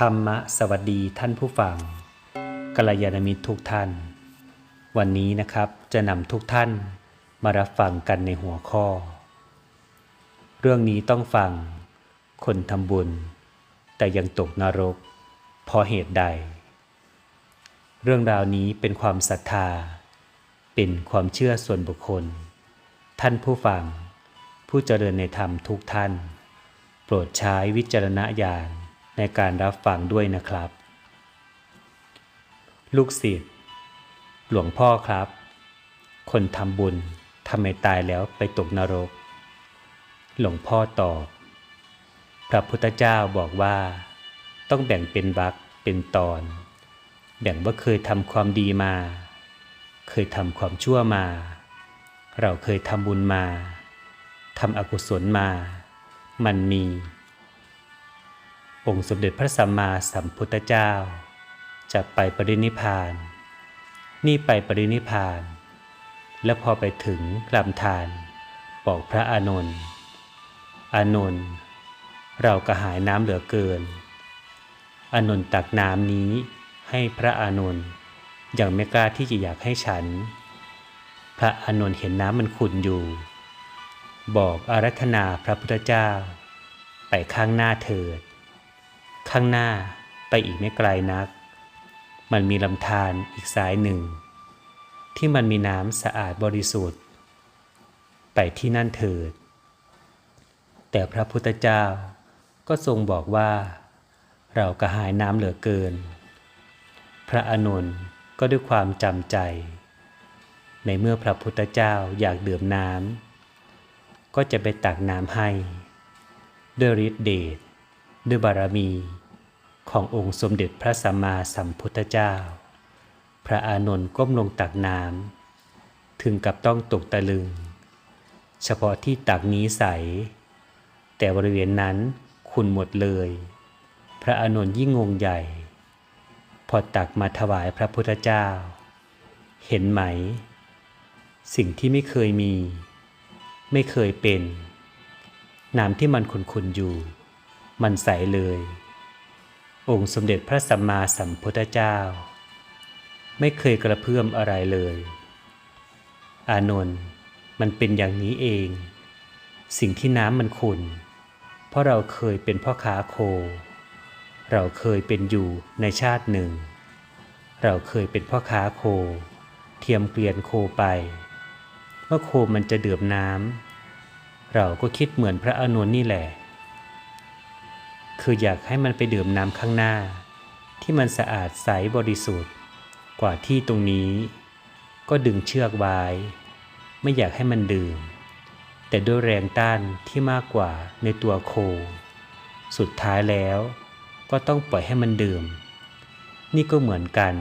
ธรรมะสวัสดีท่านผู้ฟังกัลยาณมิตรทุกท่าน วันนี้นะครับจะนำทุกท่านมารับฟังกันในหัวข้อ เรื่องนี้ต้องฟัง คนทำบุญ แต่ยังตกนรก เพราะเหตุใด เรื่องราวนี้เป็นความศรัทธา เป็นความเชื่อส่วนบุคคล ท่านผู้ฟัง ผู้เจริญในธรรมทุกท่าน โปรดใช้วิจารณญาณ ในการรับฟังด้วยนะครับ ลูกศิษย์หลวงพ่อครับ คนทำบุญทำไมตายแล้วไปตกนรก หลวงพ่อตอบ พระพุทธเจ้าบอกว่า ต้องแบ่งเป็นวรรคเป็นตอน แบ่งว่าเคยทำความดีมา เคยทำความชั่วมา เราเคยทำบุญมาทำอกุศลมา มันมี องค์สมเด็จพระสัมมาสัมพุทธเจ้า จะไปปรินิพาน นี่ไปปรินิพาน แล้วพอไปถึงลำธารบอกพระอานนท์อานนท์เรากระหายน้ำเหลือเกิน อานนท์ตักน้ำนี้ให้พระอานนท์อย่างไม่กล้าที่จะอยากให้ฉัน พระอานนท์เห็นน้ำมันขุ่นอยู่ บอกอารัธนาพระพุทธเจ้า ไปข้างหน้าเถิด ข้างหน้าไปอีกไม่ไกลนัก มันมีลำธารอีกสายหนึ่ง ที่มันมีน้ำสะอาดบริสุทธิ์ ไปที่นั่นเถิด แต่พระพุทธเจ้าก็ทรงบอกว่า เรากระหายน้ำเหลือเกิน พระอานนก็ด้วยความจำใจ ในเมื่อพระพุทธเจ้าอยากดื่มน้ำก็จะไปตักน้ำให้ ด้วยฤทธิเดช ด้วยบารมีขององค์สมเด็จพระสัมมาสัมพุทธเจ้า พระอานนท์ก้มลงตักน้ำถึงกับต้องตกตะลึง เฉพาะที่ตักนี้ใส แต่บริเวณนั้นขุ่นหมดเลย พระอานนท์ยิ่งงงใหญ่ พอตักมาถวายพระพุทธเจ้า เห็นไหม สิ่งที่ไม่เคยมี ไม่เคยเป็น น้ำที่มันขุ่นๆอยู่ มันใสเลย องค์สมเด็จพระสัมมาสัมพุทธเจ้า ไม่เคยกระเพื่อมอะไรเลย อานนท์มันเป็นอย่างนี้เอง สิ่งที่น้ำมันขุ่นเพราะเราเคยเป็นพ่อค้าโค เราเคยเป็นอยู่ในชาติหนึ่ง เราเคยเป็นพ่อค้าโค เทียมเกลียนโคไปเมื่อโคมันจะเดือบน้ำเราก็คิดเหมือนพระอานนท์นี่แหละ คืออยากให้มันไปดื่มน้ำข้างหน้า ที่มันสะอาดใสบริสุทธิ์ กว่าที่ตรงนี้ ก็ดึงเชือกไว้ ไม่อยากให้มันดื่ม แต่ด้วยแรงต้านที่มากกว่าในตัวโค สุดท้ายแล้วก็ต้องปล่อยให้มันดื่ม นี่ก็เหมือนกัน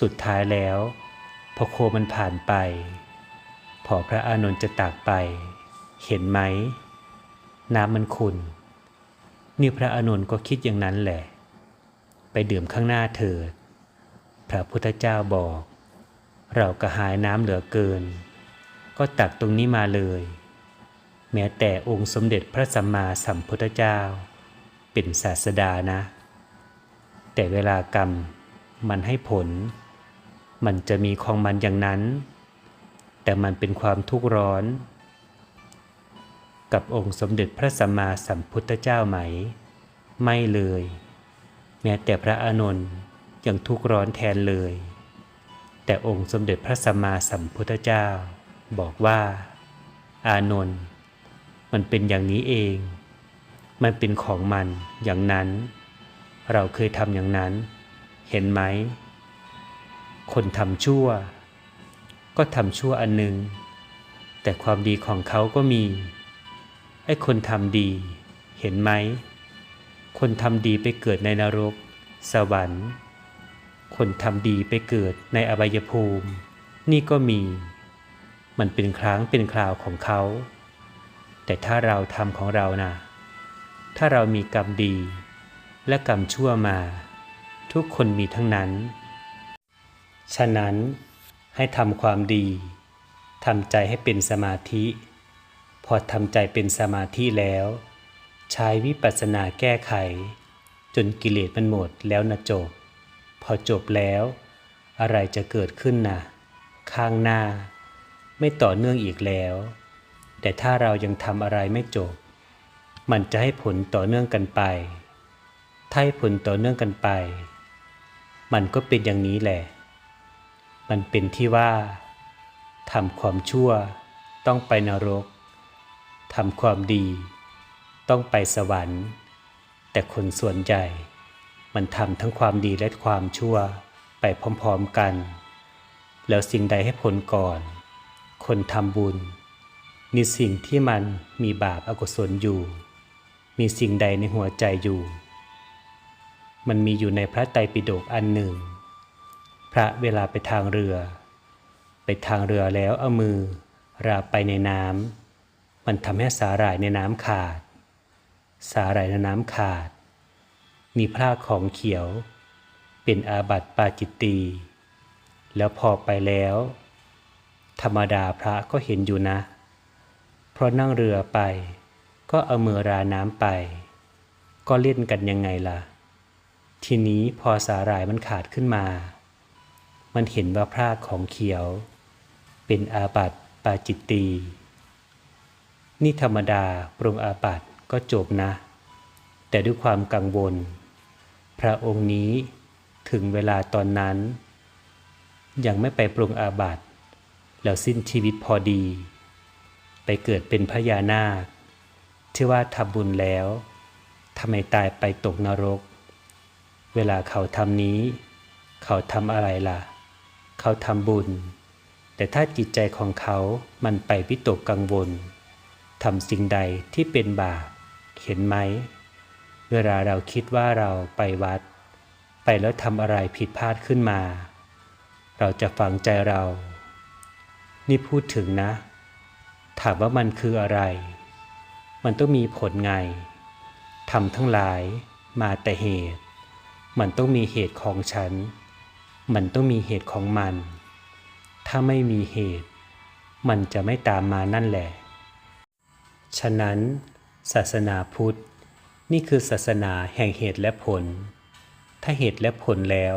สุดท้ายแล้ว พอโคมันผ่านไป พอพระอานนท์จะตักไป เห็นไหม น้ำมันขุ่น นี่พระอานนท์ก็คิดอย่างนั้นแหละ ไปดื่มข้างหน้าเถิด พระพุทธเจ้าบอก เรากระหายน้ำเหลือเกิน ก็ตักตรงนี้มาเลย แม้แต่องค์สมเด็จพระสัมมาสัมพุทธเจ้า เป็นศาสดานะ แต่เวลากรรมมันให้ผล มันจะมีของมันอย่างนั้น แต่มันเป็นความทุกข์ร้อน กับองค์สมเด็จพระสัมมาสัมพุทธเจ้าไหม ไม่เลย แม้แต่พระอานนท์ยังทุกข์ร้อนแทนเลย แต่องค์สมเด็จพระสัมมาสัมพุทธเจ้า บอกว่า อานนท์มันเป็นอย่างนี้เอง มันเป็นของมันอย่างนั้น เราเคยทำอย่างนั้น เห็นไหม คนทำชั่ว ก็ทำชั่วอันหนึ่งแต่ความดีของเขาก็มี ไอ้คนทำดี เห็นไหม คนทำดีไปเกิดในนรก สวรรค์ คนทำดีไปเกิดในอบายภูมิ นี่ก็มี มันเป็นครั้งเป็นคราวของเขา แต่ถ้าเราทำของเรานะถ้าเรามีกรรมดี และกรรมชั่วมา ทุกคนมีทั้งนั้น ฉะนั้นให้ทำความดีทำใจให้เป็นสมาธิ พอทำใจเป็นสมาธิแล้ว ใช้วิปัสสนาแก้ไข จนกิเลสมันหมดแล้วนะจบ พอจบแล้ว อะไรจะเกิดขึ้นนะข้างหน้า ไม่ต่อเนื่องอีกแล้ว แต่ถ้าเรายังทำอะไรไม่จบ มันจะให้ผลต่อเนื่องกันไป ถ้าให้ผลต่อเนื่องกันไป มันก็เป็นอย่างนี้แหละ มันเป็นที่ว่าทำความชั่วต้องไปนรก ทำความดี ต้องไปสวรรค์ แต่คนส่วนใหญ่ มันทำทั้งความดีและความชั่วไปพร้อมๆกัน แล้วสิ่งใดให้ผลก่อน คนทำบุญ มีสิ่งที่มันมีบาปอกุศลอยู่ มีสิ่งใดในหัวใจอยู่ มันมีอยู่ในพระไตรปิฎกอันหนึ่ง พระเวลาไปทางเรือ ไปทางเรือแล้วเอามือราไปในน้ำ มันทำให้สาหร่ายในน้ำขาด สาหร่ายในน้ำขาด มีพระของเขียว เป็นอาบัติปาจิตตี แล้วพอไปแล้ว ธรรมดาพระก็เห็นอยู่นะ เพราะนั่งเรือไป ก็เอามือราน้ำไป ก็เล่นกันยังไงล่ะ ทีนี้พอสาหร่ายมันขาดขึ้นมา มันเห็นว่าพระของเขียว เป็นอาบัติปาจิตตี นี่ธรรมดาปรงอาบัติก็จบนะ แต่ด้วยความกังวล พระองค์นี้ถึงเวลาตอนนั้น ยังไม่ไปปรงอาบัติแล้วสิ้นชีวิตพอดี ไปเกิดเป็นพญานาค ที่ว่าทำบุญแล้วทำไมตายไปตกนรก เวลาเขาทำนี้ เขาทำอะไรล่ะ เขาทำบุญ แต่ถ้าจิตใจของเขามันไปวิตกกังวล ทำสิ่งใดที่เป็นบาปเห็นไหม เวลาเราคิดว่าเราไปวัด ไปแล้วทำอะไรผิดพลาดขึ้นมา เราจะฝังใจเรา นี่พูดถึงนะ ถามว่ามันคืออะไร มันต้องมีผลไงทำทั้งหลายมาแต่เหตุ มันต้องมีเหตุของฉัน มันต้องมีเหตุของมัน ถ้าไม่มีเหตุ มันจะไม่ตามมานั่นแหละ ฉะนั้น ศาสนาพุทธ นี่คือศาสนาแห่งเหตุและผล ถ้าเหตุและผลแล้ว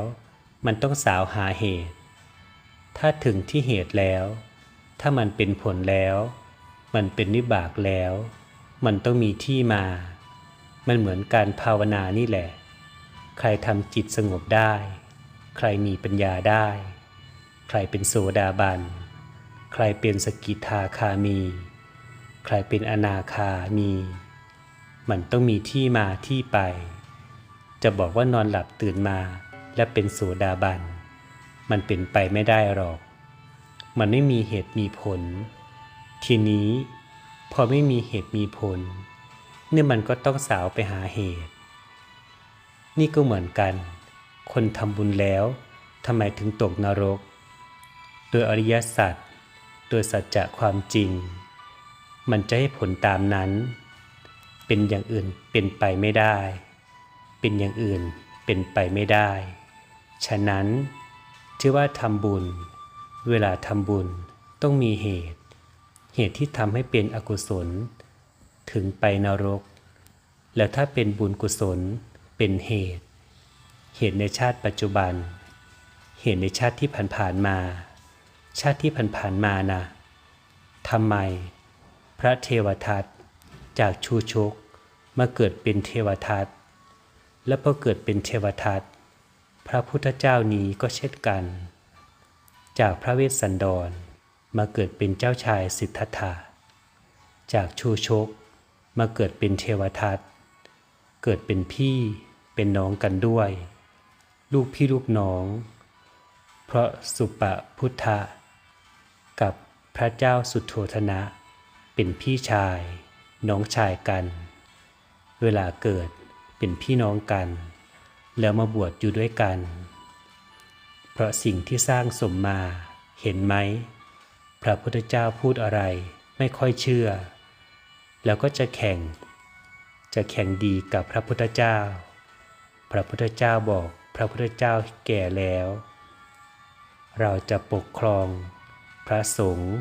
มันต้องสาวหาเหตุ ถ้าถึงที่เหตุแล้ว ถ้ามันเป็นผลแล้ว มันเป็นวิบากแล้ว มันต้องมีที่มา มันเหมือนการภาวนานี่แหละ ใครทำจิตสงบได้ ใครมีปัญญาได้ ใครเป็นโสดาบัน ใครเป็นสกิทาคามี ใครเป็นอนาคามี มันต้องมีที่มาที่ไป จะบอกว่านอนหลับตื่นมาและเป็นโสดาบัน มันเป็นไปไม่ได้หรอก มันไม่มีเหตุมีผล ทีนี้พอไม่มีเหตุมีผล เนี่ยมันก็ต้องสาวไปหาเหตุ นี่ก็เหมือนกัน คนทำบุญแล้วทำไมถึงตกนรก โดยอริยสัจโดยสัจจะความจริง มันจะให้ผลตามนั้น เป็นอย่างอื่นเป็นไปไม่ได้ เป็นอย่างอื่นเป็นไปไม่ได้ ฉะนั้นชื่อว่าทำบุญ เวลาทำบุญต้องมีเหตุ เหตุที่ทำให้เป็นอกุศล ถึงไปนรก แล้วถ้าเป็นบุญกุศลเป็นเหตุ เหตุในชาติปัจจุบัน เหตุในชาติที่ผ่านๆมา ชาติที่ผ่านๆมานะทำไม พระเทวทัตจากชูชกมาเกิดเป็นเทวทัตและพอเกิดเป็นเทวทัตพระพุทธเจ้านี้ก็เช่นกัน จากพระเวสสันดรมาเกิดเป็นเจ้าชายสิทธัตถะจากชูชกมาเกิดเป็นเทวทัตเกิดเป็นพี่เป็นน้องกันด้วย ลูกพี่ลูกน้อง เพราะสุปพุทธะกับพระเจ้าสุโธธนะ เป็นพี่ชาย น้องชายกัน เวลาเกิดเป็นพี่น้องกัน แล้วมาบวชอยู่ด้วยกัน เพราะสิ่งที่สร้างสมมาเห็นไหม พระพุทธเจ้าพูดอะไรไม่ค่อยเชื่อ แล้วก็จะแข่ง จะแข่งดีกับพระพุทธเจ้า พระพุทธเจ้าบอกพระพุทธเจ้าแก่แล้ว เราจะปกครอง พระสงฆ์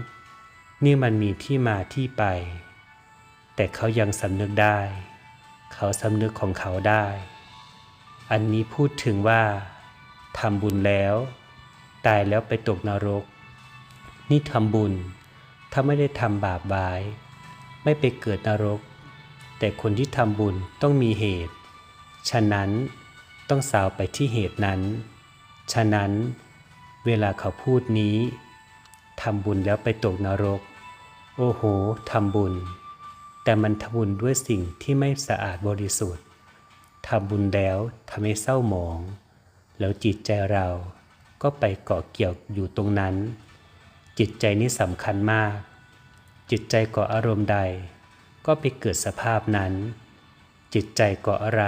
นี่มันมีที่มาที่ไป แต่เขายังสำนึกได้ เขาสำนึกของเขาได้ อันนี้พูดถึงว่าทำบุญแล้ว ตายแล้วไปตกนรก นี่ทำบุญ ถ้าไม่ได้ทำบาปบาย ไม่ไปเกิดนรก แต่คนที่ทำบุญต้องมีเหตุ ฉะนั้นต้องสาวไปที่เหตุนั้น ฉะนั้นเวลาเขาพูดนี้ทำบุญแล้วไปตกนรก โอ้โหทำบุญ แต่มันทำบุญด้วยสิ่งที่ไม่สะอาดบริสุทธิ์ทำบุญแล้วทำให้เศร้าหมอง แล้วจิตใจเราก็ไปเกาะเกี่ยวอยู่ตรงนั้น จิตใจนี้สำคัญมาก จิตใจเกาะอารมณ์ใด ก็ไปเกิดสภาพนั้น จิตใจเกาะอะไร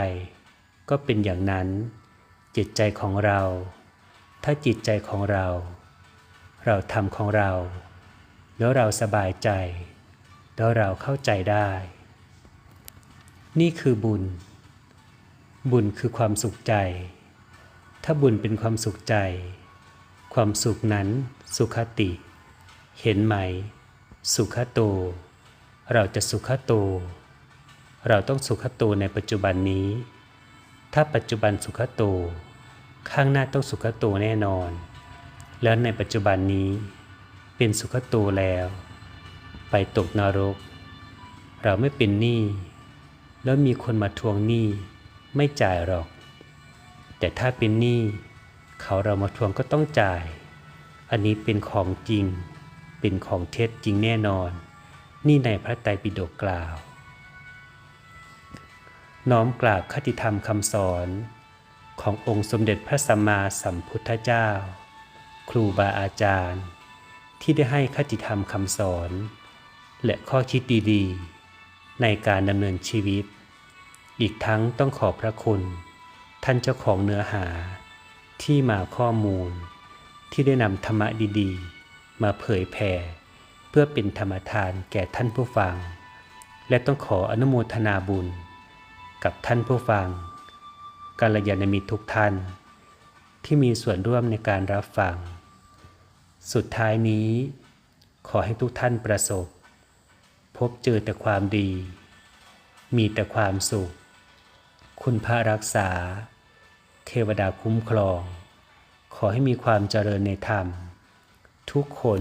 ก็เป็นอย่างนั้น จิตใจของเรา ถ้าจิตใจของเรา เราทำของเรา แล้วเราสบายใจ แล้วเราเข้าใจได้ นี่คือบุญ บุญคือความสุขใจ ถ้าบุญเป็นความสุขใจ ความสุขนั้นสุขติ เห็นไหม สุขโต เราจะสุขโต เราต้องสุขโตในปัจจุบันนี้ ถ้าปัจจุบันสุขโต ข้างหน้าต้องสุขโตแน่นอน แล้วในปัจจุบันนี้ เป็นสุขโตแล้ว ไปตกนรก เราไม่เป็นหนี้แล้วมีคนมาทวงหนี้ไม่จ่ายหรอก แต่ถ้าเป็นหนี้เขาเรามาทวงก็ต้องจ่าย อันนี้เป็นของจริง เป็นของเท็จจริงแน่นอน นี่ในพระไตรปิฎกกล่าว น้อมกราบคติธรรมคำสอนขององค์สมเด็จพระสัมมาสัมพุทธเจ้า ครูบาอาจารย์ ที่ได้ให้คติธรรมคำสอน และข้อคิดดีๆ ในการดำเนินชีวิต อีกทั้งต้องขอบพระคุณ ท่านเจ้าของเนื้อหา ที่มาข้อมูล ที่ได้นำธรรมะดีๆ มาเผยแผ่เพื่อเป็นธรรมทานแก่ท่านผู้ฟัง และต้องขออนุโมทนาบุญ กับท่านผู้ฟังกัลยาณมิตรทุกท่าน ที่มีส่วนร่วมในการรับฟัง สุดท้ายนี้ ขอให้ทุกท่านประสบ พบเจอแต่ความดี มีแต่ความสุข คุณพระรักษา เทวดาคุ้มครอง ขอให้มีความเจริญในธรรม ทุกคน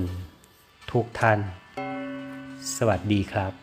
ทุกท่าน สวัสดีครับ